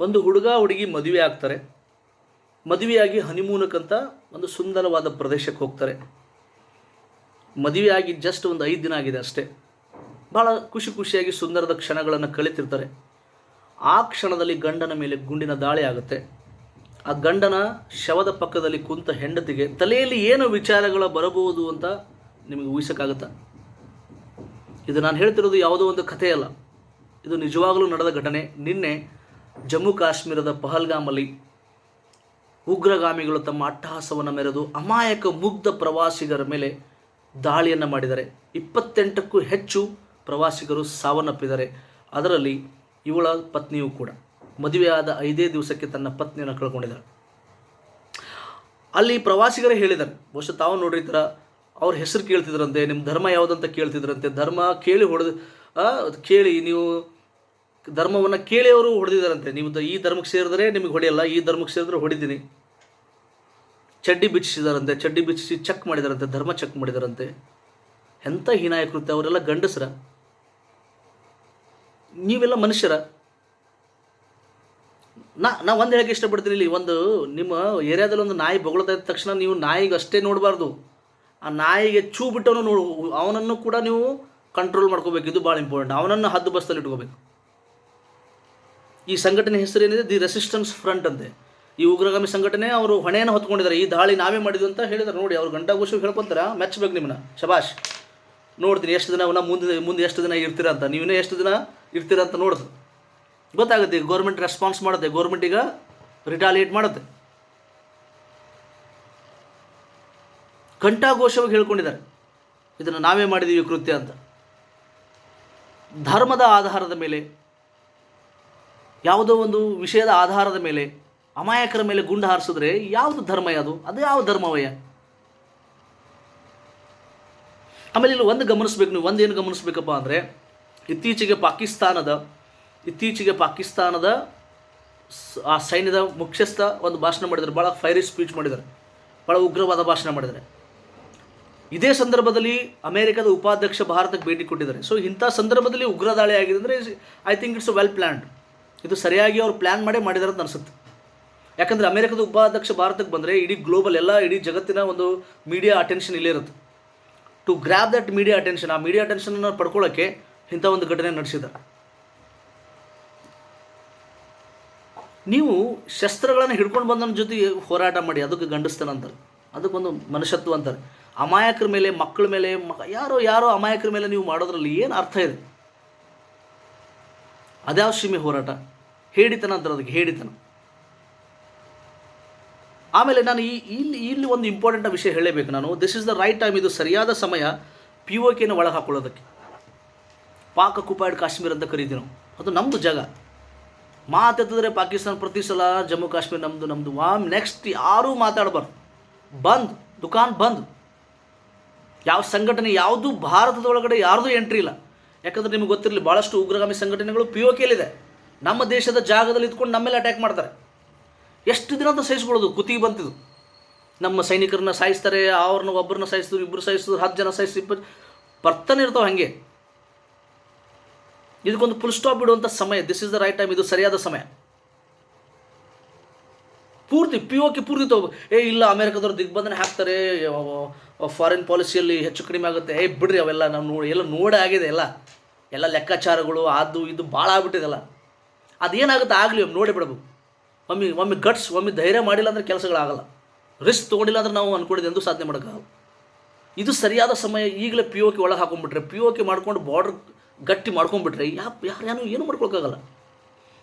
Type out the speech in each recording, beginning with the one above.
ಒಂದು ಹುಡುಗ ಹುಡುಗಿ ಮದುವೆ ಆಗ್ತಾರೆ. ಮದುವೆಯಾಗಿ ಹನಿಮೂನಕ್ಕಂತ ಒಂದು ಸುಂದರವಾದ ಪ್ರದೇಶಕ್ಕೆ ಹೋಗ್ತಾರೆ. ಮದುವೆ ಆಗಿ ಜಸ್ಟ್ ಒಂದು ಐದು ದಿನ ಆಗಿದೆ ಅಷ್ಟೇ. ಭಾಳ ಖುಷಿ ಖುಷಿಯಾಗಿ ಸುಂದರದ ಕ್ಷಣಗಳನ್ನು ಕಳಿತಿರ್ತಾರೆ. ಆ ಕ್ಷಣದಲ್ಲಿ ಗಂಡನ ಮೇಲೆ ಗುಂಡಿನ ದಾಳಿ ಆಗುತ್ತೆ. ಆ ಗಂಡನ ಶವದ ಪಕ್ಕದಲ್ಲಿ ಕುಂತ ಹೆಂಡತಿಗೆ ತಲೆಯಲ್ಲಿ ಏನು ವಿಚಾರಗಳು ಬರಬಹುದು ಅಂತ ನಿಮಗೆ ಊಹಿಸೋಕ್ಕಾಗುತ್ತಾ? ಇದು ನಾನು ಹೇಳ್ತಿರೋದು ಯಾವುದೋ ಒಂದು ಕಥೆಯಲ್ಲ. ಇದು ನಿಜವಾಗಲೂ ನಡೆದ ಘಟನೆ. ನಿನ್ನೆ ಜಮ್ಮು ಕಾಶ್ಮೀರದ ಪಹಲ್ಗಾಮಲ್ಲಿ ಉಗ್ರಗಾಮಿಗಳು ತಮ್ಮ ಅಟ್ಟಹಾಸವನ್ನು ಮೆರೆದು ಅಮಾಯಕ ಮುಗ್ಧ ಪ್ರವಾಸಿಗರ ಮೇಲೆ ದಾಳಿಯನ್ನು ಮಾಡಿದ್ದಾರೆ. ಇಪ್ಪತ್ತೆಂಟಕ್ಕೂ ಹೆಚ್ಚು ಪ್ರವಾಸಿಗರು ಸಾವನ್ನಪ್ಪಿದ್ದಾರೆ. ಅದರಲ್ಲಿ ಇವಳ ಪತ್ನಿಯೂ ಕೂಡ. ಮದುವೆಯಾದ ಐದೇ ದಿವಸಕ್ಕೆ ತನ್ನ ಪತ್ನಿಯನ್ನು ಕಳ್ಕೊಂಡಿದ್ದಾರೆ ಅಲ್ಲಿ ಪ್ರವಾಸಿಗರೇ ಹೇಳಿದ್ದಾರೆ, ಬಹುಶಃ ತಾವು ನೋಡಿರ್ತೀರ ಅವ್ರ ಹೆಸರು ಕೇಳ್ತಿದ್ರಂತೆ ನಿಮ್ಮ ಧರ್ಮ ಯಾವುದಂತ ಕೇಳ್ತಿದ್ರಂತೆ, ಧರ್ಮ ಕೇಳಿ ಹೊಡೆದು ಕೇಳಿ ನೀವು ಧರ್ಮವನ್ನು ಕೇಳಿ ಅವರು ಹೊಡೆದಿದ್ದಾರಂತೆ. ನೀವು ಈ ಧರ್ಮಕ್ಕೆ ಸೇರಿದ್ರೆ ನಿಮಗೆ ಹೊಡೆಯಲ್ಲ, ಈ ಧರ್ಮಕ್ಕೆ ಸೇರಿದ್ರೆ ಹೊಡಿತೀನಿ. ಚಡ್ಡಿ ಬಿಚ್ಚಿಸಿದಾರಂತೆ, ಚಡ್ಡಿ ಬಿಚ್ಚಿಸಿ ಚೆಕ್ ಮಾಡಿದಾರಂತೆ, ಧರ್ಮ ಚೆಕ್ ಮಾಡಿದಾರಂತೆ. ಎಂಥ ಹೀನಾಯ ಕೃತ್ಯ ಅವರೆಲ್ಲ ಗಂಡಸರ. ನೀವೆಲ್ಲ ಮನುಷ್ಯರ. ನಾ ನಾ ಒಂದು ಹೇಳಕ್ಕೆ ಇಷ್ಟಪಡ್ತೀನಿ ಇಲ್ಲಿ, ಒಂದು ನಿಮ್ಮ ಏರಿಯಾದಲ್ಲಿ ಒಂದು ನಾಯಿ ಬೊಗಳ್ತಾ ತಕ್ಷಣ ನೀವು ನಾಯಿಗೆ ಅಷ್ಟೇ ನೋಡಬಾರ್ದು. ಆ ನಾಯಿಗೆ ಚೂ ಬಿಟ್ಟವನು ನೋಡು, ಅವನನ್ನು ಕೂಡ ನೀವು ಕಂಟ್ರೋಲ್ ಮಾಡ್ಕೋಬೇಕು, ಇದು ಭಾಳ ಇಂಪಾರ್ಟೆಂಟ್ ಅವನನ್ನು ಹದ್ದು ಬಸ್ತಲ್ಲಿ ಇಟ್ಕೋಬೇಕು. ಈ ಸಂಘಟನೆ ಹೆಸರೇನಿದೆ? ದಿ ರೆಸಿಸ್ಟೆನ್ಸ್ ಫ್ರಂಟ್ ಅಂತೆ. ಈ ಉಗ್ರಗಾಮಿ ಸಂಘಟನೆ ಅವರು ಹೊಣೆಯನ್ನು ಹೊತ್ಕೊಂಡಿದ್ದಾರೆ. ಈ ದಾಳಿ ನಾವೇ ಮಾಡಿದ್ವಿ ಅಂತ ಹೇಳಿದ್ದಾರೆ. ನೋಡಿ, ಅವ್ರು ಗಂಟಾಘೋಷ ಹೇಳ್ಕೊಂತಾರ. ಮೆಚ್ಚಬೇಕು ನಿಮ್ಮನ್ನ ಶಬಾಷ್ ನೋಡ್ತೀನಿ ಎಷ್ಟು ದಿನ ಅವನ್ನ ಮುಂದೆ ಮುಂದೆ ಎಷ್ಟು ದಿನ ಇರ್ತೀರ ಅಂತ. ನೀವೇ ಎಷ್ಟು ದಿನ ಇರ್ತೀರ ಅಂತ ನೋಡ್ತು ಗೊತ್ತಾಗುತ್ತೆ ಗೌರ್ಮೆಂಟ್ ರೆಸ್ಪಾನ್ಸ್ ಮಾಡುತ್ತೆ. ಗೌರ್ಮೆಂಟ್ ಈಗ ರಿಟಾಲಿಯೇಟ್ ಮಾಡುತ್ತೆ. ಘಂಟಾಘೋಷವಾಗಿ ಹೇಳ್ಕೊಂಡಿದ್ದಾರೆ. ಇದನ್ನು ನಾವೇ ಮಾಡಿದ್ದೀವಿ ಕೃತ್ಯ ಅಂತ. ಧರ್ಮದ ಆಧಾರದ ಮೇಲೆ ಯಾವುದೋ ಒಂದು ವಿಷಯದ ಆಧಾರದ ಮೇಲೆ, ಅಮಾಯಕರ ಮೇಲೆ ಗುಂಡು ಹಾರಿಸಿದ್ರೆ ಯಾವುದು ಧರ್ಮ ಅದು? ಅದು ಯಾವ ಧರ್ಮವಯ್ಯ? ಆಮೇಲೆ ಇಲ್ಲಿ ಒಂದು ಗಮನಿಸ್ಬೇಕು ನೀವು ಒಂದೇನು ಗಮನಿಸ್ಬೇಕಪ್ಪ ಅಂದರೆ, ಇತ್ತೀಚೆಗೆ ಪಾಕಿಸ್ತಾನದ ಇತ್ತೀಚೆಗೆ ಪಾಕಿಸ್ತಾನದ ಆ ಸೈನ್ಯದ ಮುಖ್ಯಸ್ಥ ಒಂದು ಭಾಷಣ ಮಾಡಿದ್ದಾರೆ. ಭಾಳ ಫೈರಿ ಸ್ಪೀಚ್ ಮಾಡಿದ್ದಾರೆ. ಭಾಳ ಉಗ್ರವಾದ ಭಾಷಣ ಮಾಡಿದ್ದಾರೆ. ಇದೇ ಸಂದರ್ಭದಲ್ಲಿ ಅಮೆರಿಕದ ಉಪಾಧ್ಯಕ್ಷ ಭಾರತಕ್ಕೆ ಭೇಟಿ ಕೊಟ್ಟಿದ್ದಾರೆ. ಸೊ ಇಂಥ ಸಂದರ್ಭದಲ್ಲಿ ಉಗ್ರ ದಾಳಿ ಆಗಿದೆ ಅಂದರೆ I think it's well planned ಇದು ಸರಿಯಾಗಿ ಅವ್ರು ಪ್ಲ್ಯಾನ್ ಮಾಡೇ ಮಾಡಿದ್ದಾರೆ ಅಂತ ಅನಿಸುತ್ತೆ. ಯಾಕಂದರೆ ಅಮೆರಿಕದ ಉಪಾಧ್ಯಕ್ಷ ಭಾರತಕ್ಕೆ ಬಂದರೆ ಇಡೀ ಗ್ಲೋಬಲ್ ಎಲ್ಲ ಇಡೀ ಜಗತ್ತಿನ ಒಂದು ಮೀಡಿಯಾ ಅಟೆನ್ಷನ್ ಇಲ್ಲೇ ಇರುತ್ತೆ. To grab that media attention ಆ ಮೀಡಿಯಾ ಅಟೆನ್ಷನನ್ನು ಪಡ್ಕೊಳ್ಳೋಕ್ಕೆ ಇಂಥ ಒಂದು ಘಟನೆ ನಡೆಸಿದ್ದಾರೆ ನೀವು ಶಸ್ತ್ರಗಳನ್ನು ಹಿಡ್ಕೊಂಡು ಬಂದನ ಜೊತೆ ಹೋರಾಟ ಮಾಡಿ, ಅದಕ್ಕೆ ಗಂಡಸ್ತನ ಅಂತಾರೆ. ಅದಕ್ಕೊಂದು ಮನುಷ್ಯತ್ವ ಅಂತಾರೆ. ಅಮಾಯಕರ ಮೇಲೆ, ಮಕ್ಕಳ ಮೇಲೆ, ಮ, ಯಾರೋ ಯಾರೋ ಅಮಾಯಕರ ಮೇಲೆ ನೀವು ಮಾಡೋದ್ರಲ್ಲಿ ಏನು ಅರ್ಥ ಇದೆ? ಅದ್ಯಾವ ಸೀಮೆ ಹೋರಾಟ? ಹೇಳಿತನ ಅಂತಾರೆ ಅದಕ್ಕೆ ಹೇಳಿತನ. ಆಮೇಲೆ ನಾನು ಈ, ಇಲ್ಲಿ ಇಲ್ಲಿ ಒಂದು ಇಂಪಾರ್ಟೆಂಟ್ ವಿಷಯ ಹೇಳಬೇಕು ನಾನು. This is the right time ಇದು ಸರಿಯಾದ ಸಮಯ ಪಿ ಒ ಕೆನ ಒಳಗೆ ಹಾಕೊಳ್ಳೋದಕ್ಕೆ. ಪಾಕ್ ಅಕ್ಯುಪೈಡ್ ಕಾಶ್ಮೀರ ಅಂತ ಕರಿತೀವಿ ನಾವು. ಅದು ನಮ್ಮದು ಜಾಗ. ಮಾತೆತ್ತಿದ್ರೆ ಪಾಕಿಸ್ತಾನ ಪ್ರತಿ ಸಲ ಜಮ್ಮು ಕಾಶ್ಮೀರ ನಮ್ಮದು ನಮ್ಮದು ವಾಮ್ ನೆಕ್ಸ್ಟ್ ಯಾರೂ ಮಾತಾಡಬಾರ್ದು. ಬಂದ್, ದುಕಾನ್ ಬಂದ್. ಯಾವ ಸಂಘಟನೆ ಯಾವುದು, ಭಾರತದೊಳಗಡೆ ಯಾರ್ದು ಎಂಟ್ರಿ ಇಲ್ಲ. ಯಾಕಂದ್ರೆ ನಿಮಗೆ ಗೊತ್ತಿರಲಿ ಭಾಳಷ್ಟು ಉಗ್ರಗಾಮಿ ಸಂಘಟನೆಗಳು ಪಿ ಒ ಕೆಲಿದೆ ನಮ್ಮ ದೇಶದ ಜಾಗದಲ್ಲಿ ಇದ್ಕೊಂಡು ನಮ್ಮ ಮೇಲೆ ಅಟ್ಯಾಕ್ ಮಾಡ್ತಾರೆ. ಎಷ್ಟು ದಿನ ಅಂತ ಸಹಿಸ್ಕೊಳ್ಳೋದು? ಕುತ್ತಿಗೆ ಬಂತಿದ್ದು ನಮ್ಮ ಸೈನಿಕರನ್ನ ಸಾಯಿಸ್ತಾರೆ, ಅವ್ರನ್ನ ಒಬ್ಬರನ್ನ ಸಾಯಿಸಿದ್ರು ಇಬ್ಬರು ಸಾಯಿಸಿದ್ರು ಹತ್ತು ಜನ ಸಾಯಿಸಿ ಇಪ್ಪತ್ತು ಬರ್ತಾನೆ ಇರ್ತಾವೆ ಹಾಗೆ. ಇದಕ್ಕೊಂದು ಫುಲ್ ಸ್ಟಾಪ್ ಇಡುವಂಥ ಸಮಯ. This is the right time ಇದು ಸರಿಯಾದ ಸಮಯ. ಪೂರ್ತಿ ಪಿ ಓಕೆ ಪೂರ್ತಿ ತಗೋ. ಏ, ಇಲ್ಲ, ಅಮೇರಿಕಾದವ್ರು ದಿಗ್ಬಂಧನ ಹಾಕ್ತಾರೆ. ಫಾರಿನ್ ಪಾಲಿಸಿಯಲ್ಲಿ ಹೆಚ್ಚು ಕಡಿಮೆ ಆಗುತ್ತೆ. ಏ, ಬಿಡ್ರಿ ಅವೆಲ್ಲ ನಾವು ನೋಡಿ ಎಲ್ಲ ನೋಡೇ ಆಗಿದೆ ಎಲ್ಲ. ಎಲ್ಲ ಲೆಕ್ಕಾಚಾರಗಳು, ಅದು ಇದು ಭಾಳ ಆಗ್ಬಿಟ್ಟಿದೆಲ್ಲ ಅದೇನಾಗುತ್ತೆ ಆಗಲಿ ಒಮ್ಮೆ ನೋಡಿ ಬಿಡಬೇಕು ಒಮ್ಮೆ ಒಮ್ಮೆ ಗಟ್ಸ್, ಒಮ್ಮೆ ಧೈರ್ಯ ಮಾಡಿಲ್ಲ ಅಂದರೆ ಕೆಲಸಗಳಾಗಲ್ಲ. ರಿಸ್ಕ್ ತೊಗೊಂಡಿಲ್ಲ ಅಂದ್ರೆ ನಾವು ಅಂದ್ಕೊಂಡಿದ್ದು ಎಂದೂ ಸಾಧನೆ ಮಾಡೋಕ್ಕಾಗಲ್ಲ. ಇದು ಸರಿಯಾದ ಸಮಯ ಈಗಲೇ ಪಿ ಓಕೆ ಒಳಗೆ ಹಾಕೊಂಡ್ಬಿಟ್ರೆ ಪಿ ಓಕೆ ಮಾಡ್ಕೊಂಡು ಬಾರ್ಡ್ರ್ ಗಟ್ಟಿ ಮಾಡ್ಕೊಂಡ್ಬಿಟ್ರೆ ಯಾವ ಯಾರು ಏನು ಏನು ಮಾಡ್ಕೊಳಕ್ಕಾಗಲ್ಲ.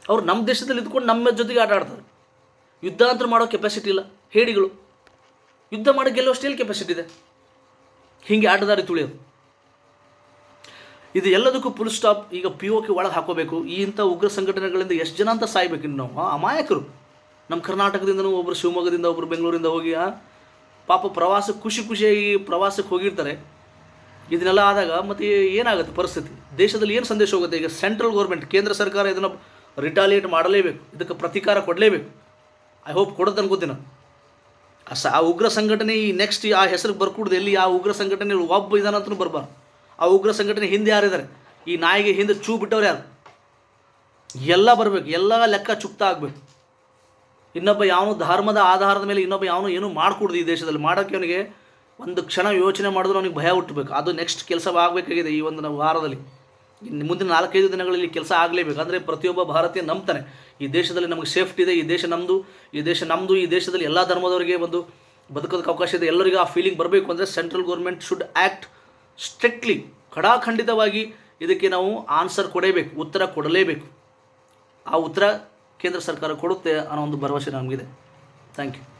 ಅವ್ರು ನಮ್ಮ ದೇಶದಲ್ಲಿ ಇದ್ಕೊಂಡು ನಮ್ಮ ಜೊತೆಗೆ ಆಟ ಆಡ್ತಾರೆ. ಯುದ್ಧ ಅಂತ ಮಾಡೋ ಕೆಪಾಸಿಟಿ ಇಲ್ಲ. ಹೇಡಿಗಳು. ಯುದ್ಧ ಮಾಡೋ ಗೆಲ್ಲುವಷ್ಟು ಎಲ್ಲಿ ಕೆಪಾಸಿಟಿ ಇದೆ. ಹೀಗೆ ಆಟದಾರಿ ತುಳಿಯೋದು. ಇದು ಎಲ್ಲದಕ್ಕೂ ಫುಲ್ ಸ್ಟಾಪ್ ಈಗ ಪಿ ಒ ಕೆ ಒಳಗೆ ಹಾಕೋಬೇಕು. ಈ ಇಂಥ ಉಗ್ರ ಸಂಘಟನೆಗಳಿಂದ ಎಷ್ಟು ಜನ ಅಂತ ಸಾಯ್ಬೇಕು ಇನ್ನು ನಾವು? ಅಮಾಯಕರು. ನಮ್ಮ ಕರ್ನಾಟಕದಿಂದನೂ ಒಬ್ಬರು ಶಿವಮೊಗ್ಗದಿಂದ ಒಬ್ಬರು ಬೆಂಗಳೂರಿಂದ ಹೋಗಿ ಪಾಪ ಪ್ರವಾಸ, ಖುಷಿ ಖುಷಿಯಾಗಿ ಪ್ರವಾಸಕ್ಕೆ ಹೋಗಿರ್ತಾರೆ. ಇದನ್ನೆಲ್ಲ ಆದಾಗ ಮತ್ತು ಏನಾಗುತ್ತೆ ಪರಿಸ್ಥಿತಿ? ದೇಶದಲ್ಲಿ ಏನು ಸಂದೇಶ ಹೋಗುತ್ತೆ? ಈಗ ಸೆಂಟ್ರಲ್ ಗೌರ್ಮೆಂಟ್ ಕೇಂದ್ರ ಸರ್ಕಾರ ಇದನ್ನು ರಿಟಾಲಿಯೇಟ್ ಮಾಡಲೇಬೇಕು. ಇದಕ್ಕೆ ಪ್ರತೀಕಾರ ಕೊಡಲೇಬೇಕು. ಐ ಹೋಪ್ ಕೊಡುತ್ತೆ ಅನ್ಕೋತೀನಿ. ಆ ಸ ಆ ಉಗ್ರ ಸಂಘಟನೆ ಈ ನೆಕ್ಸ್ಟ್ ಆ ಹೆಸರಿಗೆ ಬರ್ಕೂಡ್ದು ಎಲ್ಲಿ ಆ ಉಗ್ರ ಸಂಘಟನೆ ಒಬ್ಬ ಇದಾನಂತೂ ಬರಬಾರ್ದು. ಆ ಉಗ್ರ ಸಂಘಟನೆ ಹಿಂದೆ ಯಾರಿದ್ದಾರೆ ಈ ನಾಯಿಗೆ ಹಿಂದೆ ಚೂ ಬಿಟ್ಟವ್ರು ಯಾರು? ಎಲ್ಲ ಬರಬೇಕು, ಎಲ್ಲ ಲೆಕ್ಕ ಚುಕ್ತ ಆಗಬೇಕು. ಇನ್ನೊಬ್ಬ ಯಾವನು ಧರ್ಮದ ಆಧಾರದ ಮೇಲೆ ಇನ್ನೊಬ್ಬ ಯಾವನು ಏನು ಮಾಡಿಕೊಡ್ದು ಈ ದೇಶದಲ್ಲಿ. ಮಾಡೋಕ್ಕೆ ಅವನಿಗೆ ಒಂದು ಕ್ಷಣ ಯೋಚನೆ ಮಾಡಿದ್ರು ಅವನಿಗೆ ಭಯ ಹುಟ್ಟಬೇಕು. ಅದು ನೆಕ್ಸ್ಟ್ ಕೆಲಸ ಆಗಬೇಕಾಗಿದೆ ಈ ಒಂದು ವಾರದಲ್ಲಿ. ಇನ್ನು ಮುಂದಿನ ನಾಲ್ಕೈದು ದಿನಗಳಲ್ಲಿ ಕೆಲಸ ಆಗಲೇಬೇಕು. ಅಂದರೆ ಪ್ರತಿಯೊಬ್ಬ ಭಾರತೀಯ ನಂಬ್ತಾನೆ. ಈ ದೇಶದಲ್ಲಿ ನಮಗೆ ಸೇಫ್ಟಿ ಇದೆ, ಈ ದೇಶ ನಮ್ಮದು ಈ ದೇಶ ನಮ್ಮದು ಈ ದೇಶದಲ್ಲಿ ಎಲ್ಲ ಧರ್ಮದವರಿಗೆ ಒಂದು ಬದುಕೋದಕ್ಕೆ ಅವಕಾಶ ಇದೆ. ಎಲ್ಲರಿಗೂ ಆ ಫೀಲಿಂಗ್ ಬರಬೇಕು ಅಂದರೆ central government should act strictly, ಖಡಾಖಂಡಿತವಾಗಿ ಇದಕ್ಕೆ ನಾವು ಆನ್ಸರ್ ಕೊಡಲೇಬೇಕು ಉತ್ತರ ಕೊಡಲೇಬೇಕು. ಆ ಉತ್ತರ ಕೇಂದ್ರ ಸರ್ಕಾರ ಕೊಡುತ್ತೆ ಅನ್ನೋ ಒಂದು ಭರವಸೆ ನಮಗಿದೆ. Thank you.